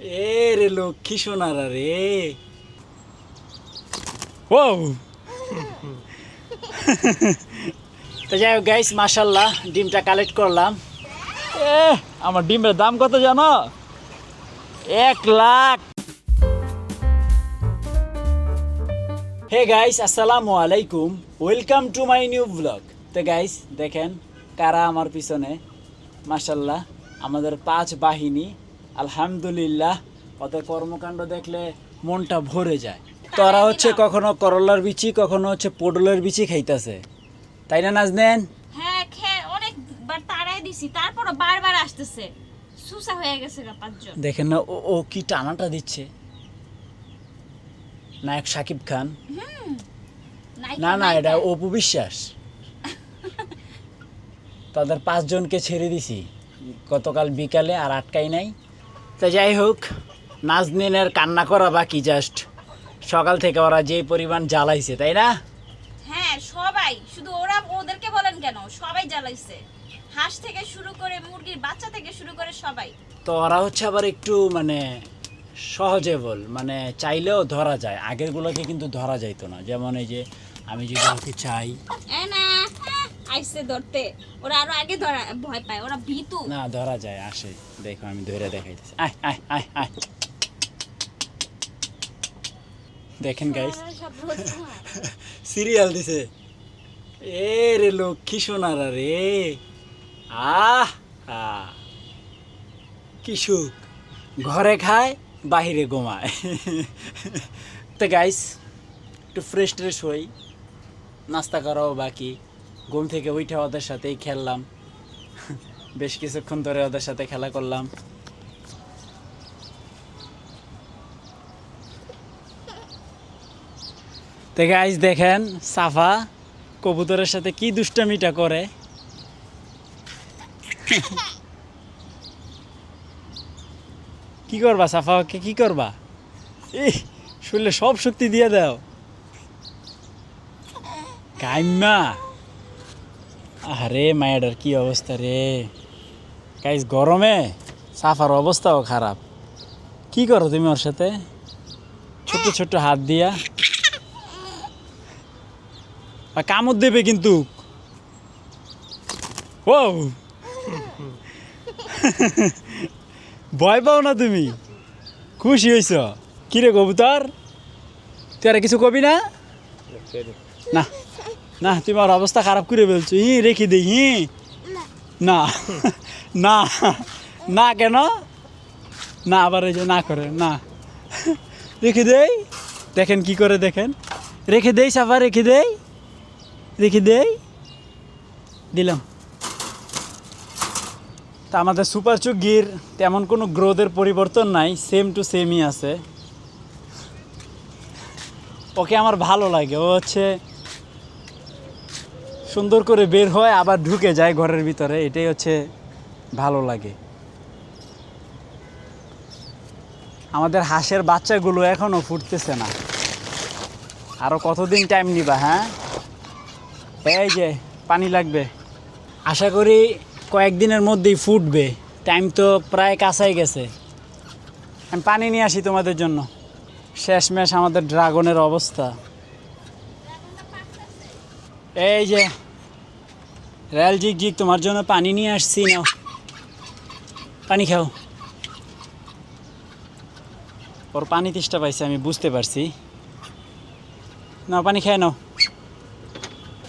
এ রে লক্ষ্মী সোনারা রে। ও তো যাই হোক গাইস মাসাল্লাহ ডিমটা কালেক্ট করলাম। এ আমার ডিমের দাম কত জানো? এক লাখ। হে গাইস আসসালামু আলাইকুম। Welcome to my new blog তো গাইস দেখেন কারা আমার পিছনে। মাসাল্লাহ আমাদের পাঁচ বাহিনী আলহামদুলিল্লাহ ওদের কর্মকাণ্ড দেখলে মনটা ভরে যায়। তারা হচ্ছে কখনো করলার বিচি কখনো হচ্ছে পটলের বিচি খাইতেছে। তাই না নাজনেন? হ্যাঁ খেয়ে অনেকবার তাড়াই দিছি তারপরও বারবার আসতেছে। সুসা হয়ে গেছে গা পাঁচজন। দেখেন না ও ও কি টানাটা দিচ্ছে? নায়ক সাকিব খান? না না এটা অপু বিশ্বাস। তাদের পাঁচজনকে ছেড়ে দিছি। গতকাল বিকালে আর আটকাই নাই। তা যাই হোক নাজনিনের কান্না করা বাকি জাস্ট সকাল থেকে ওরা যে পরিমাণ জ্বালাইছে তাই না? হ্যাঁ সবাই। শুধু ওরা ওদেরকে বলেন কেন? সবাই জ্বালাইছে। হাঁস থেকে শুরু করে মুরগির বাচ্চা থেকে শুরু করে সবাই। তো ওরা হচ্ছে আবার একটু মানে সহজে বল মানে চাইলেও ধরা যায়। আগেরগুলোকে কিন্তু ধরা যাইতো না। যেমন এই যে আমি যদি ওকে চাই। না আইসে ধরতে। ওরা আরও আগে ধরা ভয় পায়। ওরা ভীতু। না ধরা যায় আসে। দেখো আমি ধরে দেখাইতেছি। আয় আয় আয় আয়। দেখেন গাইস রোজ সিরিয়াল দিছে। এ রে লক্ষ্মী সোনারা রে আহ আহ। কি সুখ। ঘরে খায় বাহিরে ঘুমায়। তো গাইস একটু ফ্রেশ ট্রেশ হই। নাস্তা করাও বাকি। ঘুম থেকে উঠে ওদের সাথেই খেললাম। বেশ কিছুক্ষণ ধরে ওদের সাথে খেলা করলাম। তো গাইস দেখেন, সাফা কবুতরের সাথে কি দুষ্টামিটা করে। কি করবা সাফা? ওকে কি করবা? শুনলে সব শক্তি দিয়ে দাও। কাইমা আরে মায়াডার কি অবস্থা রে? গাইস গরমে সাফার অবস্থাও খারাপ। কি করো তুমি ওর সাথে? ছোট ছোট হাত দিয়া। আর কামড় দেবে কিন্তু। ও ভয় পাও না তুমি? খুশি হয়েছ কিরে কবুতর? তুই আর কিছু কবি না? না। না, তুমি আর অবস্থা খারাপ করে বলছো হি, রেখে দিই হি। না। না। না কেন? না, আবার এই যে না করে, না। রেখে দেই। দেখেন কি করে দেখেন। রেখে দেই, সাফা, রেখে দেই। রেখে দেই। দিলাম। তা আমাদের সুপার চুগির তেমন কোনো গ্রোথের পরিবর্তন নাই সেম টু সেমই আছে। ওকে আমার ভালো লাগে, ও হচ্ছে সুন্দর করে বের হয়, আবার ঢুকে যায় ঘরের ভিতরে। এটাই হচ্ছে ভালো লাগে। আমাদের হাঁসের বাচ্চাগুলো এখনও ফুটতেছে না। আরও কতদিন টাইম নিবা হ্যাঁ? এই যে, পানি লাগবে। আশা করি কয়েকদিনের মধ্যেই ফুটবে। টাইম তো প্রায় কাছাই গেছে। আমি পানি নিয়ে আসি তোমাদের জন্য। শেষমেশ আমাদের ড্রাগনের অবস্থা। এই যে, রেল জিগ জিগ, তোমার জন্য পানি নিয়ে আসছি, নাও। পানি খাও। ওর পানি তেষ্টা পাইছে, আমি বুঝতে পারছি। নাও, পানি খেয়ে নাও।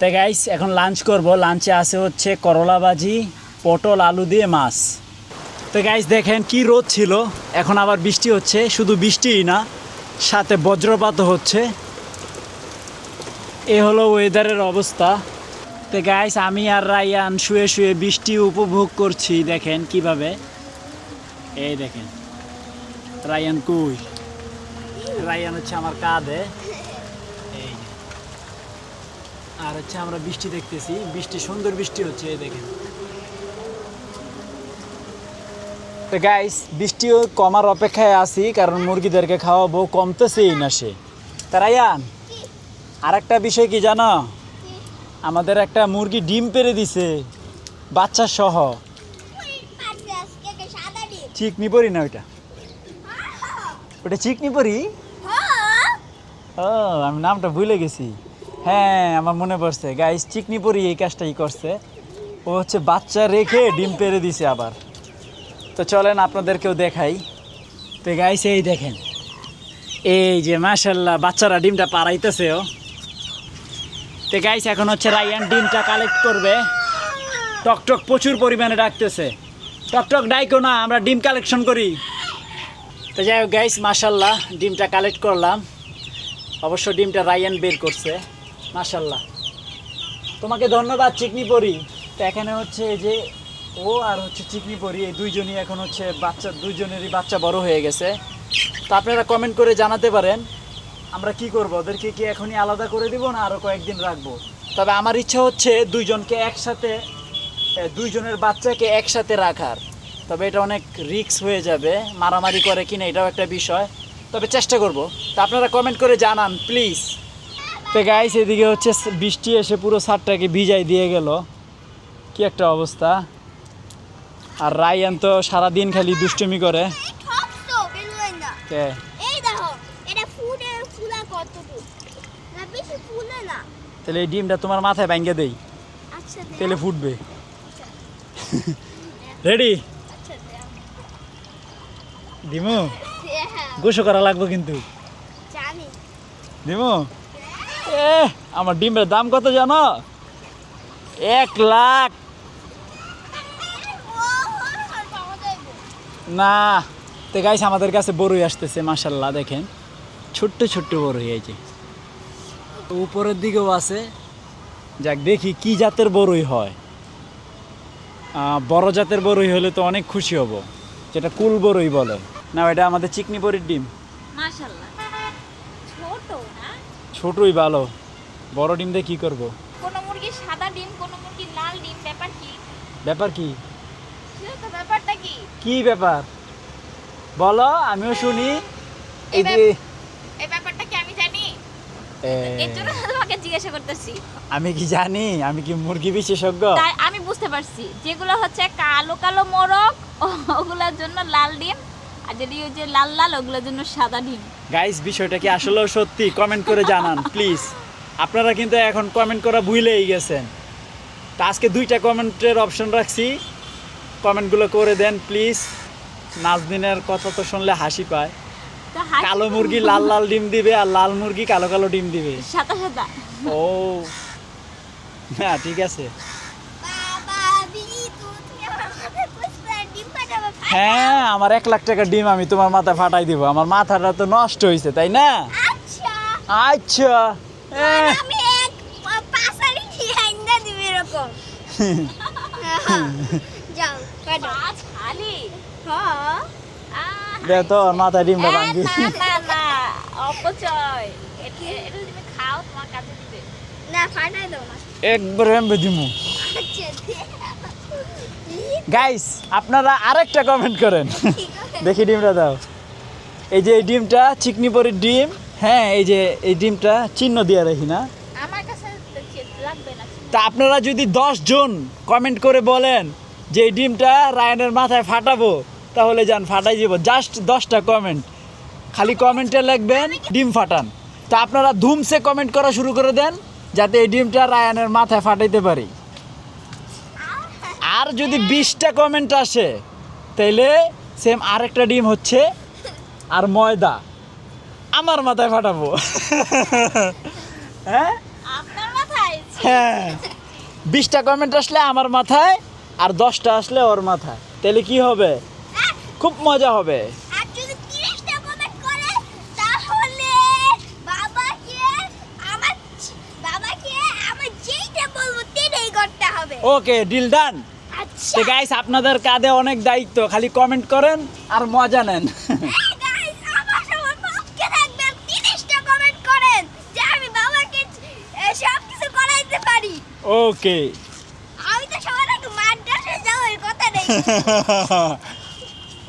তো গাইস এখন লাঞ্চ করব। লাঞ্চে আছে হচ্ছে করলা ভাজি, পটল, আলু দিয়ে মাছ। তো গাইস দেখেন কি রোদ ছিল। এখন আবার বৃষ্টি হচ্ছে। শুধু বৃষ্টিই না, সাথে বজ্রপাতও হচ্ছে। এ হলো ওয়েদারের অবস্থা। তো গাইস আমি আর রায়ান শুয়ে শুয়ে বৃষ্টি উপভোগ করছি, দেখেন কীভাবে। এই দেখেন, রায়ান কুই? রায়ান হচ্ছে আমার কাঁধে। এই আর হচ্ছে আমরা বৃষ্টি দেখতেছি, বৃষ্টি, সুন্দর বৃষ্টি হচ্ছে, এই দেখেন। তো গাইস বৃষ্টিও কমার অপেক্ষায় আছি, কারণ মুরগিদেরকে খাওয়াবো, কমতেছেই না সে। তারাইয়ান আর একটা বিষয় কি জানো? আমাদের একটা মুরগি ডিম পেরে দিছে বাচ্চা সহ। চিকনি পড়ি না ওইটা? ওটা চিকনি পরি? হ্যাঁ। ও আমি নামটা ভুলে গেছি। হ্যাঁ আমার মনে পড়ছে। গাইস চিকনি পরি এই কাজটাই করছে। ও হচ্ছে বাচ্চা রেখে ডিম পেরে দিছে আবার। তো চলেন আপনাদেরকেও দেখাই। তো গাইস এই দেখেন। এই যে মাশাল্লাহ বাচ্চারা ডিমটা পাড়াইতেছে ও। তো গাইস এখন হচ্ছে রায়ান ডিমটা কালেক্ট করবে। টকটক প্রচুর পরিমাণে ডাকতেছে। টকটক ডাইকো না, আমরা ডিম কালেকশন করি। তো যাই হোক গাইস মাশাল্লাহ ডিমটা কালেক্ট করলাম। অবশ্য ডিমটা রায়ান বের করছে মাশাল্লাহ তোমাকে ধন্যবাদ চিকনি পরি তো এখানে হচ্ছে যে ও আর হচ্ছে চিকনি পরি এই দুইজনই এখন হচ্ছে বাচ্চা, দুইজনেরই বাচ্চা বড় হয়ে গেছে। তো আপনারা কমেন্ট করে জানাতে পারেন। আমরা কি করব? ওদেরকে কি এখনই আলাদা করে দিব না আরও কয়েকদিন রাখব? তবে আমার ইচ্ছা হচ্ছে দুইজনকে একসাথে দুইজনের বাচ্চাকে একসাথে রাখার। তবে এটা অনেক রিস্ক হয়ে যাবে মারামারি করে কিনা এটাও একটা বিষয়। তবে চেষ্টা করব। তা আপনারা কমেন্ট করে জানান প্লিজ। তো গাইস এদিকে হচ্ছে বৃষ্টি এসে পুরো ছাদটাকে ভিজাই দিয়ে গেল। কি একটা অবস্থা। আর রায়ান তো সারাদিন খালি দুষ্টুমি করে। না। কে এই দেখো এটা ফুটে ফুলা কতটুকু না বেশি ফুলে না তাহলে এই ডিমটা তোমার মাথায় ভাঙ্গে দেই। আচ্ছা তেলে ফুটবে। রেডি আচ্ছা দিমু হ্যাঁ গোসো করা লাগবে কিন্তু। দিমু এ আমার ডিমের দাম কত জানো? এক লাখ। না তো গাইস আমাদের কাছে বড়ই আসতেছে মাসাল্লাহ দেখেন। ছোট্ট ছোট্ট বড়ই এই যে। তো উপরের দিকেও আছে। যাক দেখি কি জাতের বড়ই হয়। বড় জাতের বড়ই হলে তো অনেক খুশি হব। যেটা কুল বড়ই বলে। না এটা আমাদের চিকনি বড়ির ডিম। ছোটই ভালো। বড় ডিম দিয়ে কী করব? কোনো মুরগির সাদা ডিম কোনো মুরগির লাল ডিম ব্যাপার কি? ব্যাপার কি? ব্যাপারটা কি? কি ব্যাপার? বলো আমিও শুনি। এই যে এই ব্যাপারটা কি আমি জানি এ, এর জন্য তোমাকে জিজ্ঞাসা করতেছি। আমি কি জানি? আমি কি মুরগি বিশেষজ্ঞ? তাই আমি বুঝতে পারছি। যেগুলো হচ্ছে কালো কালো মোরগ ওগুলোর জন্য লাল ডিম আর যদি ওই যে লাল লাল ওগুলোর জন্য সাদা ডিম। গাইস বিষয়টা কি আসলেও সত্যি? কমেন্ট করে জানান প্লিজ আপনারা কিন্তু এখন কমেন্ট করা ভুলেই গেছেন। তা আজকে দুইটা কমেন্টের অপশন রাখছি। কমেন্টগুলো করে দেন প্লিজ নাজদিনের কথা তো শুনলে হাসি পায়। কালো মুরগি লাল লাল ডিম দিবে আর লাল মুরগি কালো কালো ডিম দিবে। সাদা সাদা। ও। হ্যাঁ ঠিক আছে। হ্যাঁ আমার এক লাখ টাকার ডিম আমি তোমার মাথায় ফাটাই দিব। আমার মাথাটা তো নষ্ট হয়েছে তাই না? আচ্ছা। আচ্ছা। এহ, আমি এক পাসারি আইন্দা যাও পাঠাও পাঁচ খালি হ্যাঁ আহ, দে তো ওর মাথায় ডিমটা ভাঙবি না না না অপচয়। এটা তুমি খাও তোমার কাছে দিবে। না ফাটাই দাও না। একবার এমবে দিমু। গাইস আপনারা আরেকটা কমেন্ট করেন। দেখি ডিমটা দাও। এই যে এই ডিমটা চিকনি পরির ডিম হ্যাঁ এই যে এই ডিমটা চিহ্ন দিয়ে রাখি না। তা আপনারা যদি দশ জন কমেন্ট করে বলেন যে এই ডিমটা রায়নের মাথায় ফাটাবো তাহলে যান ফাটাই যাব জাস্ট দশটা কমেন্ট খালি কমেন্টে লিখবেন ডিম ফাটান। তা আপনারা ধুমসে কমেন্ট করা শুরু করে দেন যাতে এই ডিমটা রায়ানের মাথায় ফাটাইতে পারি। আর যদি বিশটা কমেন্ট আসে তাইলে সেম আরেকটা ডিম হচ্ছে আর ময়দা। আমার মাথায় ফাটাবো। হ্যাঁ? হ্যাঁ। বিশটা কমেন্ট আসলে আমার মাথায় আর দশটা আসলে ওর মাথায়। তাহলে কি হবে? খুব মজা হবে। ওকে ডিল ডান তো গাইস আপনাদের কাঁধে অনেক দায়িত্ব। খালি কমেন্ট করেন আর মজা নেন। ওকে। আমি তো সবার আগে কথা নেই।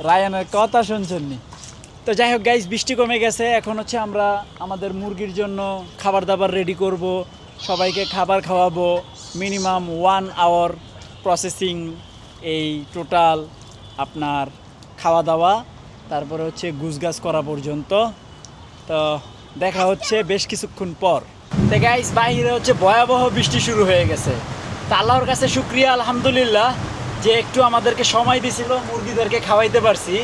রায়ানের কথা শুনছেননি। তো যাই হোক গাইস বৃষ্টি কমে গেছে। এখন হচ্ছে আমরা আমাদের মুরগির জন্য খাবার দাবার রেডি করব। সবাইকে খাবার খাওয়াবো। মিনিমাম ওয়ান আওয়ার প্রসেসিং এই টোটাল আপনার খাওয়া দাওয়া। তারপরে হচ্ছে গুছগাছ করা পর্যন্ত। তো দেখা হচ্ছে বেশ কিছুক্ষণ পর। তো গাইস বাইরে হচ্ছে ভয়াবহ বৃষ্টি শুরু হয়ে গেছে। তা আল্লাহর কাছে শুক্রিয়া, আলহামদুলিল্লাহ। যে একটু আমাদেরকে সময় দিছিল মুরগিদেরকে খাওয়াইতে পারছি।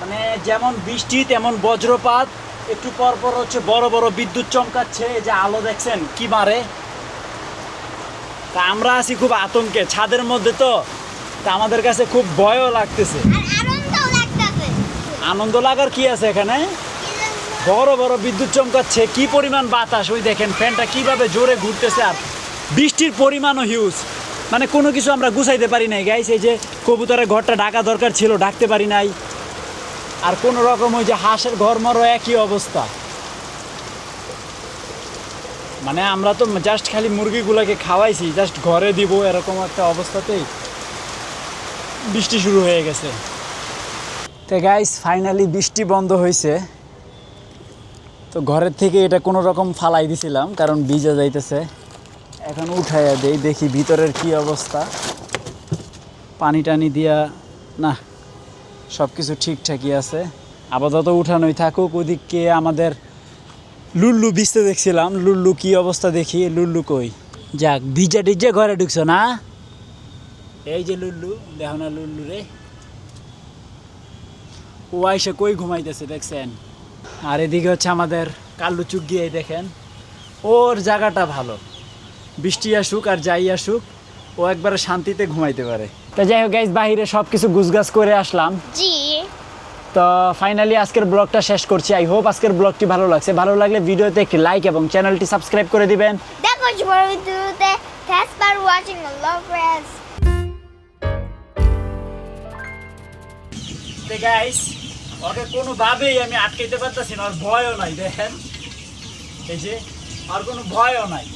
মানে যেমন বৃষ্টি তেমন বজ্রপাত একটু পর পর হচ্ছে বড় বড় বিদ্যুৎ চমকাচ্ছে এই যে আলো দেখছেন কি মারে? তা আমরা আছি খুব আতঙ্কে ছাদের মধ্যে তো তা আমাদের কাছে খুব ভয়ও লাগতেছে। আনন্দ লাগার কি আছে এখানে? বড় বড় বিদ্যুৎ চমকাচ্ছে কি পরিমাণ বাতাস? ওই দেখেন ফ্যানটা কীভাবে জোরে ঘুরতেছে আর বৃষ্টির পরিমাণও হিউজ মানে কোনো কিছু আমরা গুছাইতে পারি নাই গাইস এই যে কবুতরের ঘরটা ঢাকা দরকার ছিল, ঢাকতে পারি নাই। আর কোনো রকম ওই যে হাঁসের ঘর মরও একই অবস্থা। মানে আমরা তো জাস্ট খালি মুরগিগুলোকে খাওয়াইছি জাস্ট ঘরে দিব এরকম একটা অবস্থাতেই বৃষ্টি শুরু হয়ে গেছে। তো গাইস ফাইনালি বৃষ্টি বন্ধ হয়েছে তো ঘরের থেকে এটা কোনো রকম ফালাই দিছিলাম, কারণ ভিজে যাইতেছে। এখন উঠাইয়া দেই, দেখি ভিতরের কি অবস্থা। পানি টানি দিয়া, না সব কিছু ঠিকঠাকই আছে। আপাতত উঠানোই থাকুক, ওদিকে আমাদের লুল্লু ভিজতে দেখছিলাম, লুল্লু কি অবস্থা দেখি, লুল্লু কই? যাক, ভিজা টিজা ঘরে ঢুকছো না? এই যে লুল্লু, দেখো না লুল্লু রে। ও আইসে কই ঘুমাইতেছে, দেখছেন? আর এদিকে হচ্ছে আমাদের কাল্লু চুক গিয়ে দেখেন। ওর জায়গাটা ভালো। বৃষ্টি আসুক আর যাই আসুক ও একবারে শান্তিতে ঘুমাইতে পারে। তো যাই হোক গাইজ বাহিরে সব কিছু গুছগাছ করে আসলাম। জি। তো ফাইনালি আজকের ব্লগটা শেষ করছি। আই হোপ আজকের ব্লগটি ভালো লাগছে। ভালো লাগলে ভিডিওতে একটি লাইক এবং চ্যানেলটি সাবস্ক্রাইব করে দিবেন। দেখো বড় ভিডিওতে থ্যাঙ্কস ফর ওয়াচিং আল্লাহ হাফেজ গাইস ওকে কোনোভাবেই আমি আটকাইতে পারতেছি না ওর ভয়ও নাই দেখেন। এই যে আর কোনো ভয়ও নাই।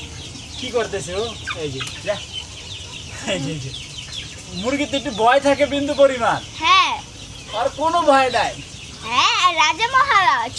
কি করতেছে ও? এই যে যা। এই যে এই যে। মুরগিতে একটু ভয় থাকে বিন্দু পরিমাণ। হ্যাঁ। আর কোনো ভয় নাই। হ্যাঁ রাজা মহারাজ।